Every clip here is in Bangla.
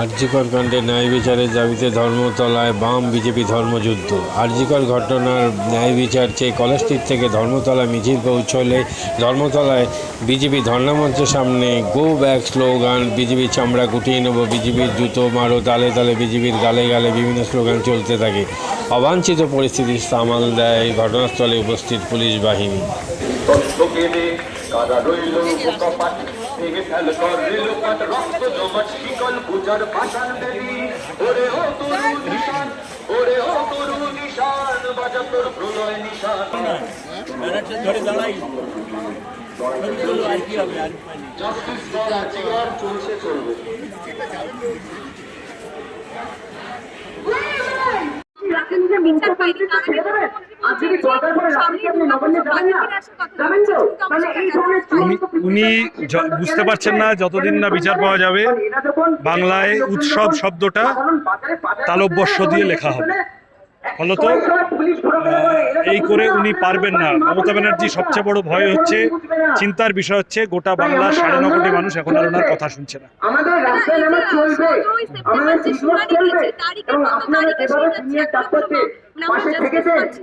আরজিকর কাণ্ডে ন্যায় বিচারের দাবিতে ধর্মতলায় বাম বিজেপি ধর্মযুদ্ধ। আরজিকর ঘটনার ন্যায় বিচার চেয়ে কলেজস্ট্রিট থেকে ধর্মতলা মিছিল পৌঁছলে ধর্মতলায় বিজেপি ধর্ণামঞ্চের সামনে গো ব্যাক স্লোগান, বিজেপির চামড়া গুটিয়ে নেব, বিজেপির জুতো মারো, তালে তালে বিজেপির গালে গালে বিভিন্ন স্লোগান চলতে থাকে। অবাঞ্ছিত পরিস্থিতি সামাল দেয় ঘটনাস্থলে উপস্থিত পুলিশ বাহিনী। তোকে কারা ফেল রক্ত জমাট শিকল পূজার পাষাণ দেবী ওরে ও তরু নিশান ওরে ও তরু নিশান বাজা তোর প্রলয় নিশান। জাস্টিস ফর আজিগার চলছে চলবে। উনি উনি বুঝতে পারছেন না যতদিন না বিচার পাওয়া যাবে বাংলায় উৎসব শব্দটা তালব্যস্য দিয়ে লেখা হবে। ফলত এই করে উনি পারবেন না। মমতা ব্যানার্জি সবচেয়ে বড় ভয় হচ্ছে চিন্তার বিষয় হচ্ছে গোটা বাংলার সাড়ে ন কোটি মানুষ এখন আর ওনার কথা শুনছে না। আমাদের পাশে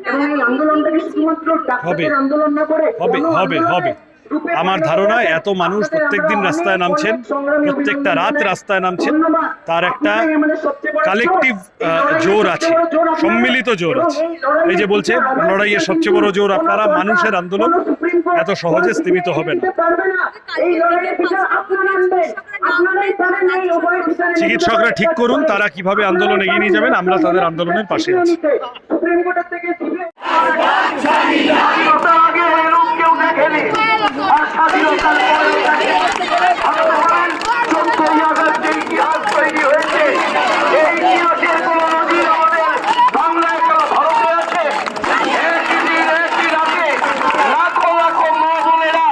এবং এই আন্দোলনটাকে শুধুমাত্র ডাক্তারদের আন্দোলন না করে হবে হবে হবে। আমার ধারণা এত মানুষ প্রত্যেকদিন রাস্তায় নামছেন প্রত্যেকটা রাত রাস্তায় নামছেন। তার একটা কালেকটিভ জোর। আছে। সম্মিলিত জোর আছে। এই যে বলছে লড়াইয়ের সবচেয়ে বড় জোর আপনারা মানুষের আন্দোলন এত সহজে স্থিমিত হবে না। চিকিৎসকরা ঠিক করুন তারা কীভাবে আন্দোলন এগিয়ে নিয়ে যাবেন আমরা তাদের আন্দোলনের পাশে আছি। আগে এরূপ কেউ দেখেনি আর স্বাধীনতার পরেও দেখে ভারতের চোদ্দই আগস্ট যে ইতিহাস তৈরি হয়েছে এই ইতিহাসের কোনো নজির আমাদের বাংলায় কেন ভারতে আছে একই দিন একই রাতে লাখো লাখো মা বোনেরা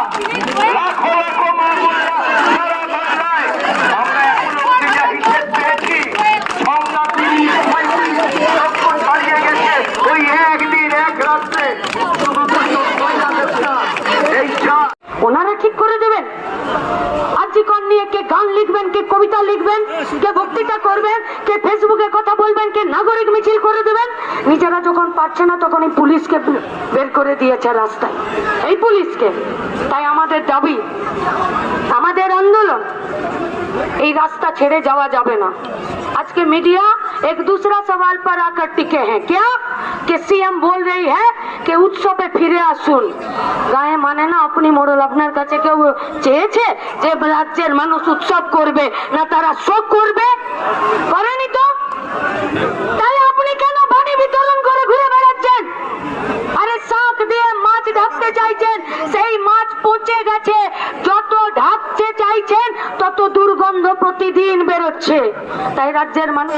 লাখো লাখো মা বোনেরা সারা বাংলায় আমরা এখনও অব্দি যা হিসেব পেয়েছি বাংলা তিরিশ পঁয়ত্রিশ লক্ষ ছাড়িয়ে গেছে ওই একদিন এক রাত্রে শুধু দুটো মহিলাদেরটা এই চা ওনারা ঠিক করে দেবেন আর্জিকর নিয়ে কে গান লিখবেন কে কবিতা লিখবেন কে বক্তৃতা করবেন কে ফেসবুকে কথা বলবেন কে নাগরিক মিছিল করে দেবেন নিজেরা যখন পারছে না তখন এই পুলিশকে বে- বের করে দিয়েছে রাস্তায় এই পুলিশকে তাই আমাদের দাবি আমাদের আন্দোলন এই রাস্তা ছেড়ে যাওয়া যাবে না आज के मीडिया एक दूसरा सवाल पर आकर टिके हैं क्या कि सीएम बोल रही है कि উৎসবে ফিরে আসুন গায়ে মানে না আপনি মোড়ল আপনার কাছে কেউ চেয়েছে যে রাজ্যের মানুষ উৎসব করবে না তারা শোক করবে করেনি তো তাহলে ঢাকতে চাইছেন সেই মাছ পচে গেছে যত ঢাকতে চাইছেন তত দুর্গন্ধ প্রতিদিন বেরোচ্ছে তাই রাজ্যের মানুষ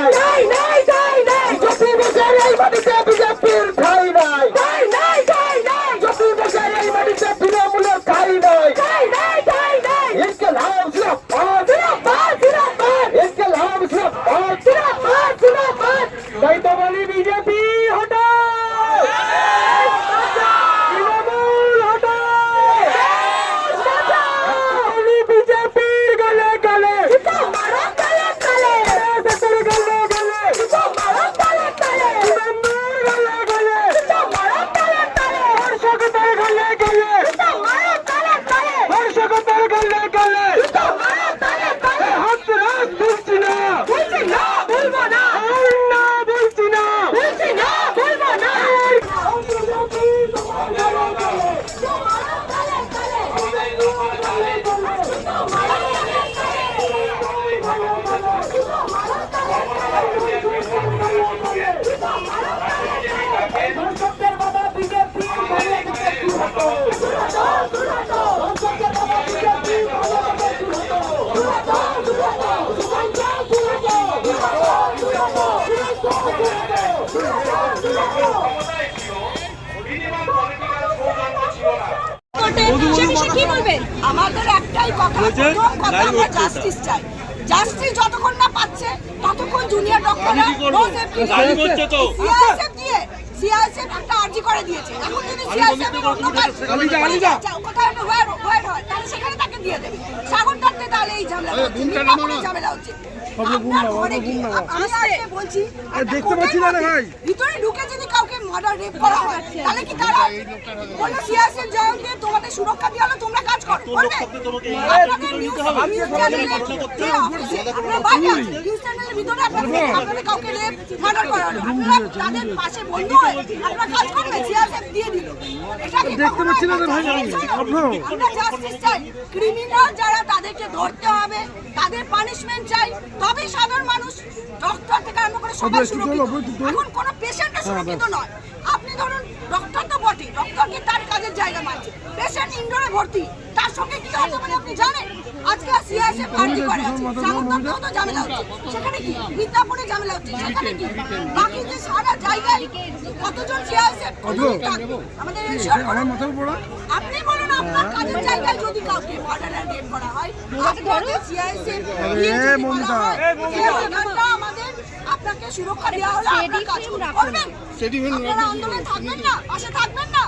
কোর্টে কি বলবেন? আমাদের একটাই কথা প্রথম কথা আমরা জাস্টিস চাই। জাস্টিস যতক্ষণ না পাচ্ছে ততক্ষণ জুনিয়র ডক্টররা সিআইএসএফ দিয়ে সিআইএসএফ একটা আর্জি করে দিয়েছে। এখন যদি সিআইএসএফ এর অন্য কাজ কোথায় ওয়ার ওয়ার হয়? তাহলে সেখানে তাকে দিয়ে দেবে। সাগর তাহলে এই ঝামেলা হচ্ছে। ঝামেলা হচ্ছে। দেখতে পাচ্ছি না ভাই। ভিতরে ঢুকে যদি কাউকে মার্ডার রেপ করা হয় তাহলে কি তারা বলল সিয়াসের জয়েন তোমাদের সুরক্ষা দিয়ে হলো তোমরা কাজ করো। করবে? আপনাদের নিউজ নিউজ চ্যানেলে যে অফিসে আপনারা বাইরে আছেন নিউজ চ্যানেলের ভিতরে আপনাদের আপনাদের কাউকে রেপ মার্ডার করা হলো। তাদের পাশে বন্ধু হয়ে আপনারা কাজ করবে সিয়াসের দিয়ে দিল। দেখতে পাচ্ছি না ভাই। আমরা জাস্টিস চাই। ক্রিমিনাল যারা তাদেরকে ধরতে হবে তাদের পানিশমেন্ট চাই। তবেই সাধারণ মানুষ ডক্টর থেকে আরম্ভ করে সবাই সুরক্ষিত। এখন কোনো পেশেন্টও সুরক্ষিত নয়। আপনি ধরুন ডক্টর তো বটে ডক্টর কি তার কাজের জায়গা মানছে? পেশেন্ট ইনডোরে ভর্তি। তার সঙ্গে কি হতে পারে আপনি জানেন? আজকে সিএসএ পার্টি করে আছে। তো ঝামেলা হচ্ছে। সেখানে কি? বিদ্যাপুরে ঝামেলা হচ্ছে। সেখানে কি? বাকি যে সারা জায়গায় কতজন সিএসএ আমাদের। আপনি বলুন আপনার কাজের জায়গায় যদি কাউকে মার্ডার এন্ড করা হয় আপনাকে সিআইএসএ আমাদের আপনাকে সুরক্ষা দেওয়া হলো আপনার কাজ করবেন? আপনারা আন্দোলনে থাকবেন না? পাশে থাকবেন না?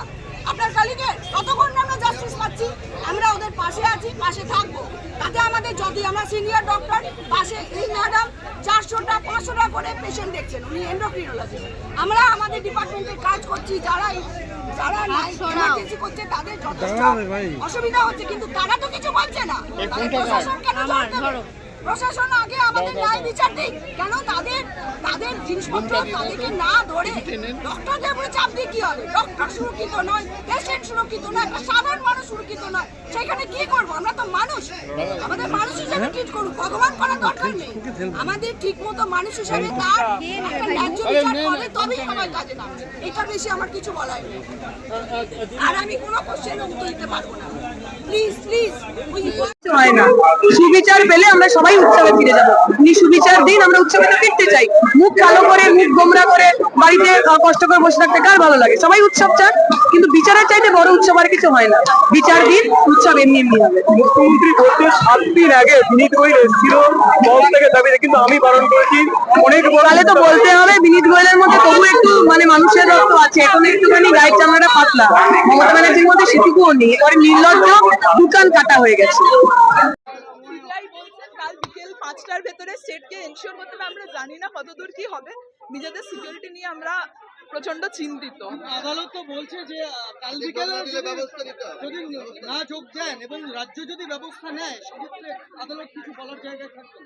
আপনার কালিকে ততক্ষণ আমরা জাস্টিস পাচ্ছি আমরা ওদের পাশে আছি পাশে থাকব। তাতে আমাদের যদি আমরা সিনিয়র ডক্টর পাশে এই ম্যাডাম চারশোটা পাঁচশোটা করে পেশেন্ট দেখছেন উনি এন্ডোক্রিনোলজিস্ট আমরা আমাদের ডিপার্টমেন্টে কাজ করছি যারা যারা করছে তাদের যথেষ্ট অসুবিধা হচ্ছে কিন্তু তারা তো কিছু বলছে না। প্রশাসন কেন? প্রশাসন আগে আমাদের ন্যায় বিচার দিক কেন? তাদের তাদের জিনিসপত্র তাদেরকে না ধরে ডক্টরদের উপরে চাপ দিয়ে কি হবে? ডক্টর সুরক্ষিত নয় পেশেন্ট সুরক্ষিত নয় একটা সাধারণ মানুষ সুরক্ষিত নয়। সেখানে কি করব? আমরা তো মানুষ। আমাদের মানুষ হিসেবে ট্রিট করুক ভগবান করার দরকার নেই। আমাদের ঠিক মতো মানুষ হিসেবে তার একটা ন্যায্য বিচার করে তবেই সবাই কাজে নামছে এটা বেশি আমার কিছু বলার নেই। আর আমি কোনো কোশ্চেনের উত্তর দিতে পারব না। হয় না। সুবিচার পেলে আমরা সবাই উৎসবে ফিরে যাব। উনি সুবিচার দিন আমরা উৎসবে তো ফিরতে চাই। মুখ কালো করে মুখ গোমরা করে বাড়িতে কষ্ট করে বসে থাকতে কার ভালো লাগে? সবাই উৎসব চান কিন্তু বিচারের চাইতে বড় উৎসব আর কিছু হয় না। বিচার দিন উৎসব এমনি এমনি হবে। মুখ্যমন্ত্রী বলতে সাত দিন আগে বিনীত গোয়েল এসেছিল মল থেকে দাবিতে কিন্তু আমি বারণ করেছি অনেক তাহলে তো বলতে হবে বিনীত গোয়েলের মধ্যে তবু একটু মানে মানুষের রক্ত আছে। এখন একটুখানি গায়ের চামড়াটা পাতলা। মমতা ব্যানার্জির মধ্যে সেটুকুও নেই। এবারে নির্লজ্জ দোকান কাটা হয়ে গেছে। কাল বিকেল পাঁচটার ভেতরে স্টেটকে এনশিওর করতে হবে আমরা জানি না কতদূর কি হবে। নিজেদের সিকিউরিটি নিয়ে আমরা প্রচণ্ড চিন্তিত। আদালত তো বলছে যে কাল বিকেলে যদি না যোগ দেন এবং রাজ্য যদি ব্যবস্থা নেয় সেক্ষেত্রে আদালত কিছু বলার জায়গায় থাকবে।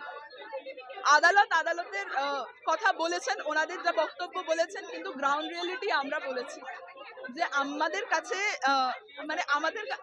আদালত আদালতের আহ, কথা বলেছেন ওনাদের যা বক্তব্য বলেছেন কিন্তু গ্রাউন্ড রিয়েলিটি আমরা বলেছি। যে আমাদের কাছে আহ, মানে আমাদের কা-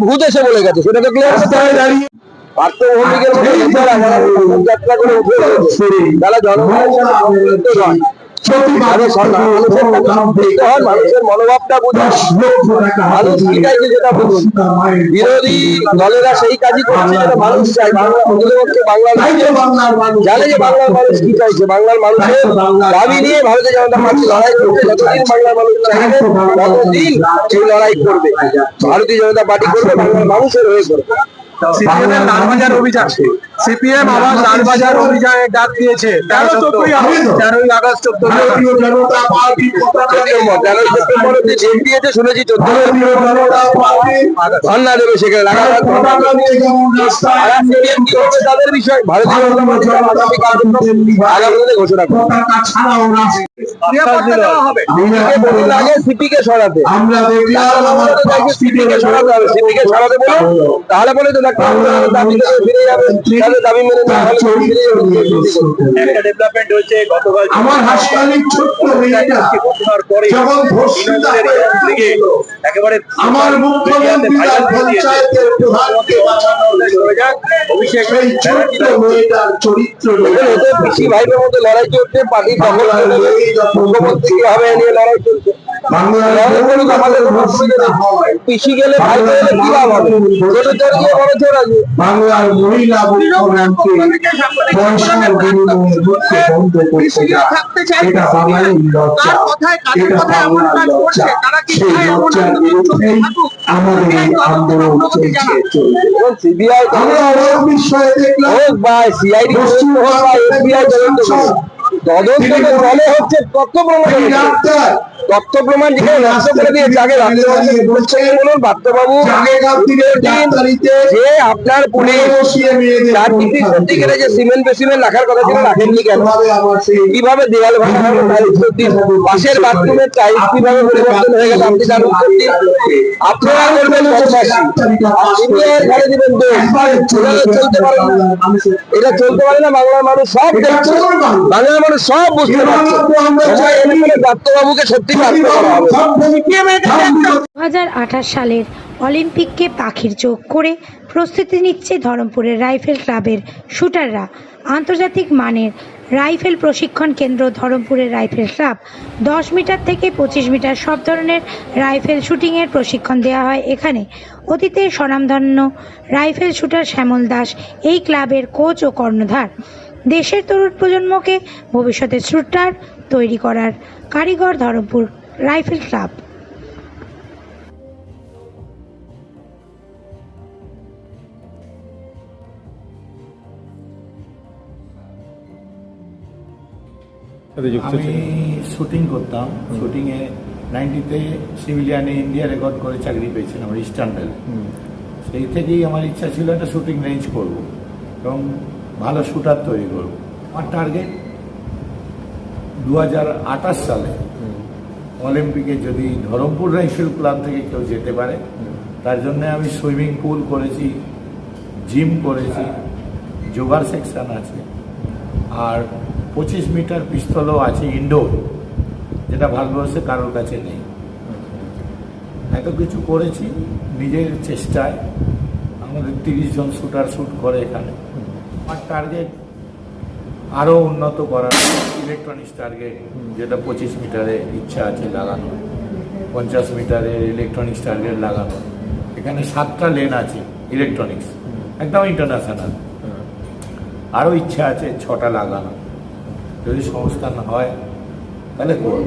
ভূত এসে বলে গেছে সেটা তো ক্লিয়ার দাঁড়িয়ে পার্থভৌমিকের মধ্যে যাত্রা করে তাহলে জনগণের নয় আরে সরকার মানুষের কাছে সম্পৃক্ত হন, মানুষের মনোভাবটা বুঝুন মানুষ কি চাইছে সেটা বুঝুন বিরোধী দলেরা সেই কাজই করছে যেটা মানুষ চায়। বাংলা প্রকৃতপক্ষে বাংলার মানুষ জানে যে বাংলার মানুষ কি চাইছে? বাংলার মানুষের দাবি নিয়ে ভারতীয় জনতা পার্টি লড়াই করছে। যতদিন বাংলার মানুষ চাইবে ততদিন সেই লড়াই করবে। ভারতীয় জনতা পার্টি করবে বাংলার মানুষের হয়ে করবে। অভিযান। সিপিএম আবার লালবাজার অভিযানে ডাক দিয়েছে তেরোই আগস্ট চোদ্দ শুনেছি চোদ্দ দেবে সেখানে তাদের বিষয় ভারতীয় ঘোষণা করবে নিরাপত্তা দেওয়া হবে সিপিকে বলুন আগে সিপিকে সরাতে সিপিকে সরাতে হবে সিপিকে সরাতে বলুন তাহলে বলে তো ফিরে যাবে তাহলে দাবি মেনে না হলে একটা ডেভেলপমেন্ট হয়েছে গতকাল আমার হাসপাতালের ছোট্ট মেয়েটা যখন ধর্ষিত থেকে একেবারে আমার মুখ্যমন্ত্রী পঞ্চায়েতের প্রধানকে বাঁচানোর চলে অভিষেক সেই ছোট্ট মেয়েটার চরিত্র পিসি ভাইদের মধ্যে লড়াই চলছে পার্টি দখল হয়ে মুখ্যমন্ত্রী হবে নিয়ে লড়াই চলছে? হয় পিছিয়ে গেলে ভাই গেলে কি লাভ হবে? ছোট চোর গিয়ে বড় চোর আছে বাংলার মহিলা মুখ্যমন্ত্রী পয়সার বিনিময়ে ভোটকে বন্ধ করতে যায় এটা বাঙালির লজ্জা। এটা বাংলার লজ্জা। সেই লজ্জার বিরুদ্ধেই আমাদের এই আন্দোলন চলছে। চলবে আমরা অনেক বিষয়ে দেখলাম হোক বা সিআইডি হোক বা এফবিআই তদন্ত হচ্ছে তথ্য প্রমাণ এই ডাক্তার। তথ্য প্রমাণ যেখানে নষ্ট করে দিয়েছে আগে বলুন বাদ্যবাবু যে আপনার পুলিশ যে সিমেন্ট বেসিমেন্ট রাখার কথা ছিল রাখেননি কেন? কীভাবে দেওয়াল ভাঙা পাশের বাথরুমের টাইলস কীভাবে পরিবর্তন হয়ে গেল আপনি আপনারা করবেন ঘরে দিবেন দোষ। এটা চলতে পারে না এটা চলতে পারে না বাংলার মানুষ সব দেখছে। বাংলার মানুষ সব বুঝতে পারছে। দত্তবাবুকে সত্যি হবে। সালের অলিম্পিককে পাখির চোখ করে প্রস্তুতি নিচ্ছে ধরমপুরের রাইফেল ক্লাবের শুটাররা। আন্তর্জাতিক মানের রাইফেল প্রশিক্ষণ কেন্দ্র ধরমপুরের রাইফেল ক্লাব। দশ মিটার থেকে পঁচিশ মিটার সব ধরনের রাইফেল শুটিংয়ের প্রশিক্ষণ দেওয়া হয় এখানে। অতীতে স্বনামধন্য রাইফেল শুটার শ্যামল দাস এই ক্লাবের কোচ ও কর্ণধার। দেশের তরুণ প্রজন্মকে ভবিষ্যতে শুটার তৈরি করার কারিগর ধরমপুর রাইফেল ক্লাব। আমি শুটিং করতাম। শুটিংয়ে নাইনটিতে সিভিলিয়ানে ইন্ডিয়া রেকর্ড করে চাকরি পেয়েছিলাম আমার ইস্টার্ন সেই থেকেই আমার ইচ্ছা ছিল একটা শুটিং রেঞ্জ করব। এবং ভালো শুটার তৈরি করব। আমার টার্গেট দু হাজার আঠাশ সালে অলিম্পিকে যদি ধরমপুর রাইফেল ক্লাব থেকে কেউ যেতে পারে, তার জন্য আমি সুইমিং পুল করেছি, জিম করেছি, যোগার সেকশন আছে, আর পঁচিশ মিটার পিস্তলও আছে ইনডোর, যেটা ভারতবর্ষে কারোর কাছে নেই। এত কিছু করেছি, নিজের চেষ্টায়। আমাদের তিরিশ জন শুটার শুট করে এখানে। আমার টার্গেট আরও উন্নত করার ইলেকট্রনিক্স টার্গেট যেটা পঁচিশ মিটারে ইচ্ছা আছে লাগানো পঞ্চাশ মিটারের ইলেকট্রনিক্স টার্গেট লাগানো এখানে সাতটা লেন আছে ইলেকট্রনিক্স একদম ইন্টারন্যাশনাল আরও ইচ্ছা আছে ছটা লাগানো যদি সংস্থান হয়, তাহলে করব।